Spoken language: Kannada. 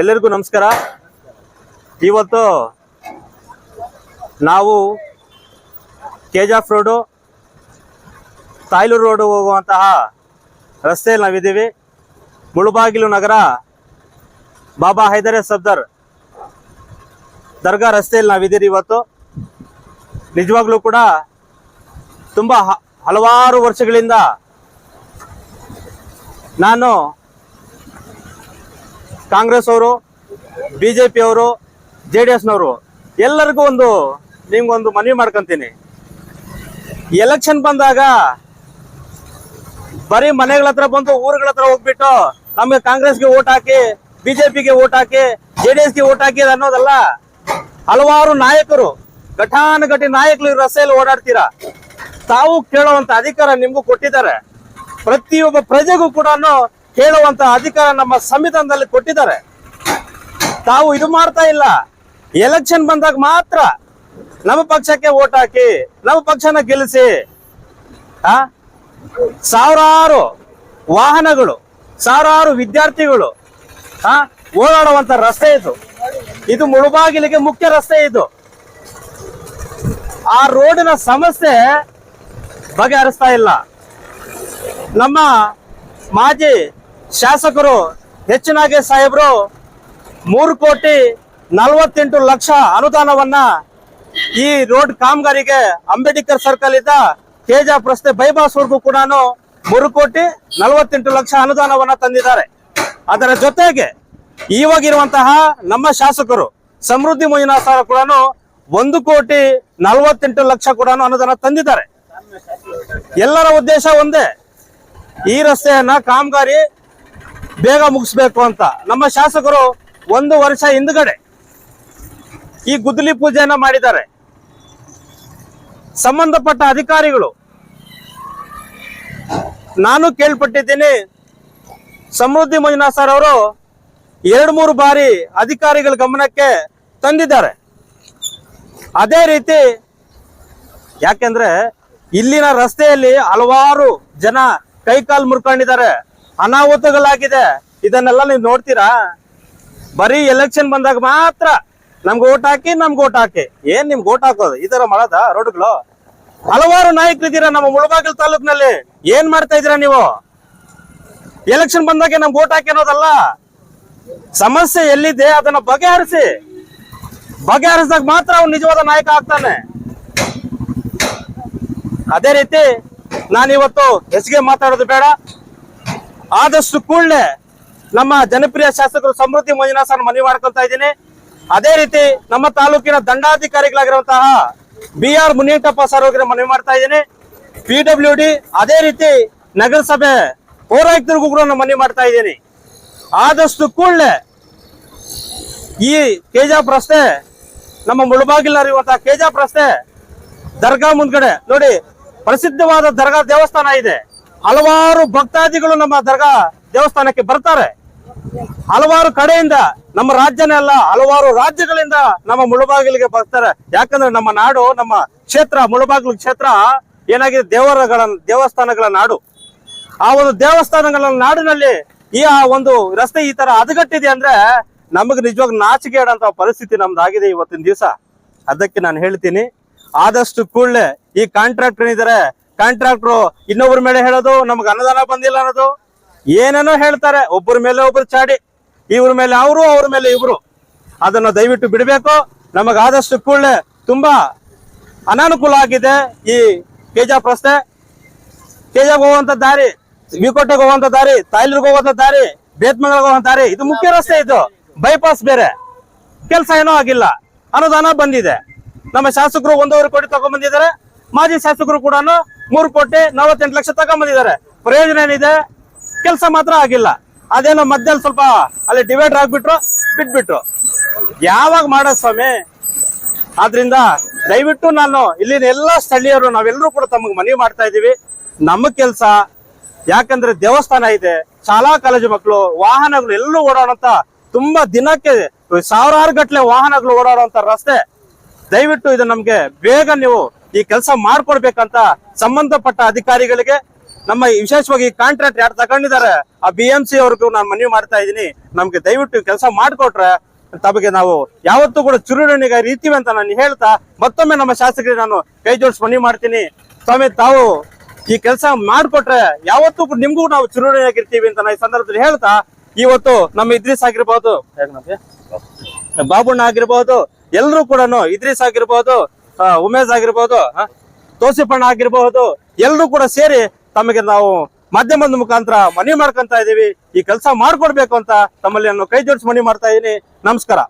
ಎಲ್ಲರಿಗೂ ನಮಸ್ಕಾರ. ಇವತ್ತು ನಾವು ಕೆಜಾಫ್ ರೋಡು ತಾಯ್ಲೂರು ರೋಡು ಹೋಗುವಂತಹ ರಸ್ತೆಯಲ್ಲಿ ನಾವಿದ್ದೀವಿ. ಮುಳುಬಾಗಿಲು ನಗರ ಬಾಬಾ ಹೈದರೇ ಸಫ್ದರ್ ದರ್ಗಾ ರಸ್ತೆಯಲ್ಲಿ ನಾವಿದ್ದೀರಿ ಇವತ್ತು. ನಿಜವಾಗ್ಲೂ ಕೂಡ ತುಂಬ ಹಲವಾರು ವರ್ಷಗಳಿಂದ ನಾನು ಕಾಂಗ್ರೆಸ್ ಅವರು ಬಿ ಜೆ ಪಿ ಅವರು ಜೆ ಡಿ ಎಸ್ನವರು ಎಲ್ಲರಿಗೂ ಒಂದು, ನಿಮ್ಗೊಂದು ಮನವಿ ಮಾಡ್ಕೊಂತೀನಿ. ಎಲೆಕ್ಷನ್ ಬಂದಾಗ, ಬರೀ ಮನೆಗಳ ಹತ್ರ ಬಂದು ಊರುಗಳ ಹತ್ರ ಹೋಗ್ಬಿಟ್ಟು, ನಮಗೆ ಕಾಂಗ್ರೆಸ್ಗೆ ಓಟ್ ಹಾಕಿ ಬಿಜೆಪಿಗೆ ಓಟ್ ಹಾಕಿ ಜೆ ಡಿ ಎಸ್ಗೆ ಓಟ್ ಹಾಕಿ ಅನ್ನೋದಲ್ಲ. ಹಲವಾರು ನಾಯಕರು, ಘಟಾನುಘಟಿ ನಾಯಕರು ರಸ್ತೆಯಲ್ಲಿ ಓಡಾಡ್ತೀರಾ? ತಾವು ಕೇಳುವಂತ ಅಧಿಕಾರ ನಿಮ್ಗೂ ಕೊಟ್ಟಿದ್ದಾರೆ. ಪ್ರತಿಯೊಬ್ಬ ಪ್ರಜೆಗೂ ಕೂಡ ಕೇಳುವಂತ ಅಧಿಕಾರ ನಮ್ಮ ಸಂವಿಧಾನದಲ್ಲಿ ಕೊಟ್ಟಿದ್ದಾರೆ. ತಾವು ಇದು ಮಾಡ್ತಾ ಇಲ್ಲ. ಎಲೆಕ್ಷನ್ ಬಂದಾಗ ಮಾತ್ರ ನಮ್ಮ ಪಕ್ಷಕ್ಕೆ ಓಟ್ ಹಾಕಿ, ನಮ್ಮ ಪಕ್ಷನ ಗೆಲ್ಲಿಸಿ, ಆ? ಸಾವಿರಾರು ವಾಹನಗಳು, ಸಾವಿರಾರು ವಿದ್ಯಾರ್ಥಿಗಳು, ಆ? ಓಡಾಡುವಂತ ರಸ್ತೆ ಇದು. ಇದು ಮುಳುಬಾಗಿಲಿಗೆ ಮುಖ್ಯ ರಸ್ತೆ ಇದು. ಆ ರೋಡಿನ ಸಮಸ್ಯೆ ಬಗೆಹರಿಸ್ತಾ ಇಲ್ಲ. ನಮ್ಮ ಮಾಜಿ ಶಾಸಕರು ಹೆಚ್ಚಿನಾಗೆ ನಾಗೇಶ್ ಸಾಹೇಬರು ಮೂರು ಕೋಟಿ ನಲವತ್ತೆಂಟು ಲಕ್ಷ ಅನುದಾನವನ್ನ ಈ ರೋಡ್ ಕಾಮಗಾರಿಗೆ ಅಂಬೇಡ್ಕರ್ ಸರ್ಕಲ್ ಇದ್ದ ತೇಜಾಪ್ ರಸ್ತೆ ಬೈಪಾಸ್ ವರ್ಗೂ ಕೂಡ ಮೂರು ಕೋಟಿ ನಲವತ್ತೆಂಟು ಲಕ್ಷ ಅನುದಾನವನ್ನ ತಂದಿದ್ದಾರೆ. ಅದರ ಜೊತೆಗೆ ಇವಾಗಿರುವಂತಹ ನಮ್ಮ ಶಾಸಕರು ಸಮೃದ್ಧಿ ಮಂಜುನಾಥ್ ಸರ್ ಕೂಡ ಒಂದು ಕೋಟಿ ನಲವತ್ತೆಂಟು ಲಕ್ಷ ಕೂಡ ಅನುದಾನ ತಂದಿದ್ದಾರೆ. ಎಲ್ಲರ ಉದ್ದೇಶ ಒಂದೇ. ಈ ರಸ್ತೆಯನ್ನ ಕಾಮಗಾರಿ ಬೇಗ ಮುಗಿಸ್ಬೇಕು ಅಂತ. ನಮ್ಮ ಶಾಸಕರು ಒಂದು ವರ್ಷ ಹಿಂದ್ಗಡೆ ಈ ಗುದ್ದಲಿ ಪೂಜೆಯನ್ನ ಮಾಡಿದ್ದಾರೆ. ಸಂಬಂಧಪಟ್ಟ ಅಧಿಕಾರಿಗಳು, ನಾನು ಕೇಳ್ಪಟ್ಟಿದ್ದೀನಿ, ಸಮೃದ್ಧಿ ಮಂಜುನಾಥ್ ಸರ್ ಅವರು ಎರಡು ಮೂರು ಬಾರಿ ಅಧಿಕಾರಿಗಳ ಗಮನಕ್ಕೆ ತಂದಿದ್ದಾರೆ. ಅದೇ ರೀತಿ, ಯಾಕೆಂದ್ರೆ ಇಲ್ಲಿನ ರಸ್ತೆಯಲ್ಲಿ ಹಲವಾರು ಜನ ಕೈಕಾಲು ಮುರ್ಕೊಂಡಿದ್ದಾರೆ. ಅನಾಹುತಗಳಾಗಿದೆ. ಇದನ್ನೆಲ್ಲ ನೀವು ನೋಡ್ತೀರಾ? ಬರೀ ಎಲೆಕ್ಷನ್ ಬಂದಾಗ ಮಾತ್ರ ನಮ್ಗೆ ಓಟ್ ಹಾಕಿ, ನಮ್ಗೆ ಓಟ್ ಹಾಕಿ. ಏನ್ ನಿಮ್ಗೆ ಓಟ್ ಹಾಕೋದು? ಈ ತರ ಮಾಡೋದ ರೋಡ್ಗಳು? ಹಲವಾರು ನಾಯಕರಿದ್ದೀರಾ ನಮ್ಮ ಮುಳಬಾಗಿಲು ತಾಲೂಕಿನಲ್ಲಿ. ಏನ್ ಮಾಡ್ತಾ ಇದೀರಾ ನೀವು? ಎಲೆಕ್ಷನ್ ಬಂದಾಗ ನಮ್ಗೆ ಓಟ್ ಹಾಕಿ ಅನ್ನೋದಲ್ಲ? ಸಮಸ್ಯೆ ಎಲ್ಲಿದೆ? ಅದನ್ನ ಬಗೆಹರಿಸಿ. ಬಗೆಹರಿಸಿದಾಗ ಮಾತ್ರ ಅವ್ನು ನಿಜವಾದ ನಾಯಕ ಆಗ್ತಾನೆ. ಅದೇ ರೀತಿ ನಾನಿವತ್ತು ಹೆಚ್ಚಿಗೆ ಮಾತಾಡೋದು ಬೇಡ. ಆದಷ್ಟು ಕೂಡಲೇ ನಮ್ಮ ಜನಪ್ರಿಯ ಶಾಸಕರು ಸಮೃದ್ಧಿ ಮಂಜುನಾಥ್ ಸರ್ ಮನವಿ ಮಾಡ್ಕೊಳ್ತಾ ಇದ್ದೀನಿ. ಅದೇ ರೀತಿ ನಮ್ಮ ತಾಲೂಕಿನ ದಂಡಾಧಿಕಾರಿಗಳಾಗಿರುವಂತಹ ಬಿ ಆರ್ ಮುನಿಯಂಟಪ್ಪ ಸರ್ ಅವರಿಗೆ ಮನವಿ ಮಾಡ್ತಾ ಇದ್ದೀನಿ. ಪಿ ಡಬ್ಲ್ಯೂ ಡಿ ಅದೇ ರೀತಿ ನಗರಸಭೆ ಪೌರಾಯುಕ್ತರಿಗೂ ಕೂಡ ನಾನು ಮನವಿ ಮಾಡ್ತಾ ಇದ್ದೀನಿ. ಆದಷ್ಟು ಕೂಡಲೇ ಈ ಕೆಜಾಪ್ ರಸ್ತೆ, ನಮ್ಮ ಮುಳುಬಾಗಿಲಿರುವಂತಹ ಕೆಜಾಪ್ ರಸ್ತೆ ದರ್ಗಾ ಮುಂದ್ಗಡೆ ನೋಡಿ, ಪ್ರಸಿದ್ಧವಾದ ದರ್ಗಾ ದೇವಸ್ಥಾನ ಇದೆ. ಹಲವಾರು ಭಕ್ತಾದಿಗಳು ನಮ್ಮ ದರ್ಗಾ ದೇವಸ್ಥಾನಕ್ಕೆ ಬರ್ತಾರೆ. ಹಲವಾರು ಕಡೆಯಿಂದ ನಮ್ಮ ರಾಜ್ಯನೇ ಅಲ್ಲ ಹಲವಾರು ರಾಜ್ಯಗಳಿಂದ ನಮ್ಮ ಮುಳುಬಾಗಿಲಿಗೆ ಬರ್ತಾರೆ. ಯಾಕಂದ್ರೆ ನಮ್ಮ ನಾಡು, ನಮ್ಮ ಕ್ಷೇತ್ರ, ಮುಳುಬಾಗಿಲು ಕ್ಷೇತ್ರ ಏನಾಗಿದೆ? ದೇವರಗಳ, ದೇವಸ್ಥಾನಗಳ ನಾಡು. ಆ ಒಂದು ದೇವಸ್ಥಾನಗಳ ನಾಡಿನಲ್ಲಿ ಈ ಆ ಒಂದು ರಸ್ತೆ ಈ ತರ ಹದಗಟ್ಟಿದೆ ಅಂದ್ರೆ ನಮಗೆ ನಿಜವಾಗ ನಾಚಿಕೆ ಆಡಂತ ಪರಿಸ್ಥಿತಿ ನಮ್ದಾಗಿದೆ ಇವತ್ತಿನ ದಿವಸ. ಅದಕ್ಕೆ ನಾನು ಹೇಳ್ತೀನಿ. ಆದಷ್ಟು ಕೂಡಲೇ ಈ ಕಾಂಟ್ರಾಕ್ಟರ್ ಇದಾರೆ ಕಾಂಟ್ರಾಕ್ಟ್ರು ಇನ್ನೊಬ್ಬರ ಮೇಲೆ ಹೇಳೋದು, ನಮ್ಗೆ ಅನುದಾನ ಬಂದಿಲ್ಲ ಅನ್ನೋದು. ಏನೇನೋ ಹೇಳ್ತಾರೆ, ಒಬ್ಬರ ಮೇಲೆ ಒಬ್ರು ಚಾಡಿ, ಇವ್ರ ಮೇಲೆ ಅವರು, ಅವ್ರ ಮೇಲೆ ಇವರು. ಅದನ್ನ ದಯವಿಟ್ಟು ಬಿಡಬೇಕು. ನಮಗಾದಷ್ಟು ಕೂಡಲೇ ತುಂಬಾ ಅನಾನುಕೂಲ ಆಗಿದೆ ಈ ಕೆಜಾಪ್ ರಸ್ತೆ ಕೆಜಾಪ್ ಹೋಗುವಂತ ದಾರಿ, ವಿಕೋಟೆಗೆ ಹೋಗುವಂತ ದಾರಿ, ತಾಯ್ಲೂರ್ಗೆ ಹೋಗುವಂತ ದಾರಿ ಬೇತ್ಮಂಗಲ್ಗೆ ಹೋಗುವಂತ ದಾರಿ, ಇದು ಮುಖ್ಯ ರಸ್ತೆ ಇದು. ಬೈಪಾಸ್ ಬೇರೆ. ಕೆಲಸ ಏನೋ ಆಗಿಲ್ಲ. ಅನುದಾನ ಬಂದಿದೆ. ನಮ್ಮ ಶಾಸಕರು ಒಂದೂವರೆ ಕೋಟಿ ತಗೊಂಡ್ಬಂದಿದ್ದಾರೆ. ಮಾಜಿ ಶಾಸಕರು ಕೂಡ ಮೂರು ಕೋಟಿ ನಲವತ್ತೆಂಟು ಲಕ್ಷ ತಗೊಂಬಂದಿದ್ದಾರೆ. ಪ್ರಯೋಜನ ಏನಿದೆ? ಕೆಲಸ ಮಾತ್ರ ಆಗಿಲ್ಲ. ಅದೇನೋ ಮಧ್ಯದಲ್ಲಿ ಸ್ವಲ್ಪ ಅಲ್ಲಿ ಡಿವೈಡರ್ ಆಗ್ಬಿಟ್ರು, ಬಿಟ್ಬಿಟ್ರು. ಯಾವಾಗ ಮಾಡೋ ಸ್ವಾಮಿ? ಆದ್ರಿಂದ ದಯವಿಟ್ಟು ನಾನು ಇಲ್ಲಿನ ಎಲ್ಲ ಸ್ಥಳೀಯರು, ನಾವೆಲ್ಲರೂ ಕೂಡ ತಮಗೆ ಮನವಿ ಮಾಡ್ತಾ ಇದೀವಿ ನಮ್ಮ ಕೆಲಸ ಯಾಕಂದ್ರೆ ದೇವಸ್ಥಾನ ಇದೆ ಶಾಲಾ ಕಾಲೇಜು ಮಕ್ಕಳು, ವಾಹನಗಳು ಎಲ್ಲೂ ಓಡಾಡುವಂತ ತುಂಬಾ ದಿನಕ್ಕೆ ಸಾವಿರಾರು ಗಟ್ಟಲೆ ವಾಹನಗಳು ಓಡಾಡುವಂತ ರಸ್ತೆ. ದಯವಿಟ್ಟು ಇದು ನಮ್ಗೆ ಬೇಗ ನೀವು ಈ ಕೆಲಸ ಮಾಡ್ಕೊಡ್ಬೇಕಂತ ಸಂಬಂಧಪಟ್ಟ ಅಧಿಕಾರಿಗಳಿಗೆ ನಮ್ಮ ವಿಶೇಷವಾಗಿ ಕಾಂಟ್ರಾಕ್ಟ್ ಯಾರು ತಗೊಂಡಿದ್ದಾರೆ, ಆ ಬಿ ಎಂ ಸಿ ಅವ್ರಿಗೂ ನಾನು ಮನವಿ ಮಾಡ್ತಾ ಇದ್ದೀನಿ. ನಮ್ಗೆ ದಯವಿಟ್ಟು ಕೆಲಸ ಮಾಡಿಕೊಟ್ರೆ ತಮಗೆ ನಾವು ಯಾವತ್ತೂ ಕೂಡ ಚುರುಣಿಗೆ ರೀತಿವಿ ಅಂತ ನಾನು ಹೇಳ್ತಾ ಮತ್ತೊಮ್ಮೆ ನಮ್ಮ ಶಾಸಕರಿಗೆ ನಾನು ಕೈ ಜೋಡಿಸಿ ಮನವಿ ಮಾಡ್ತೀನಿ. ಸ್ವಾಮಿ, ತಾವು ಈ ಕೆಲಸ ಮಾಡಿಕೊಟ್ರೆ ಯಾವತ್ತೂ ಕೂಡ ನಿಮ್ಗೂ ನಾವು ಚುರುಣಿಯಾಗಿರ್ತೀವಿ ಅಂತ ನಾನು ಈ ಸಂದರ್ಭದಲ್ಲಿ ಹೇಳ್ತಾ ಇವತ್ತು ನಮ್ಮ ಇದ್ರೀಸ್ ಆಗಿರ್ಬೋದು ಬಾಬುಣ್ಣ ಆಗಿರ್ಬೋದು ಎಲ್ಲರೂ ಕೂಡ ಇದ್ರೀಸ್ ಆಗಿರ್ಬೋದು ಉಮೇಶ್ ಆಗಿರ್ಬಹುದು ತೋಸಿಪಣ್ಣ ಆಗಿರ್ಬಹುದು ಎಲ್ಲರೂ ಕೂಡ ಸೇರಿ ತಮಗೆ ನಾವು ಮಾಧ್ಯಮದ ಮುಖಾಂತರ ಮನವಿ ಮಾಡ್ಕೊಂತ ಇದೀವಿ ಈ ಕೆಲಸ ಮಾಡ್ಕೊಡ್ಬೇಕು ಅಂತ ತಮ್ಮಲ್ಲಿ ನಾನು ಕೈ ಜೋಡಿಸಿ ಮನವಿ ಮಾಡ್ತಾ ಇದೀನಿ ನಮಸ್ಕಾರ.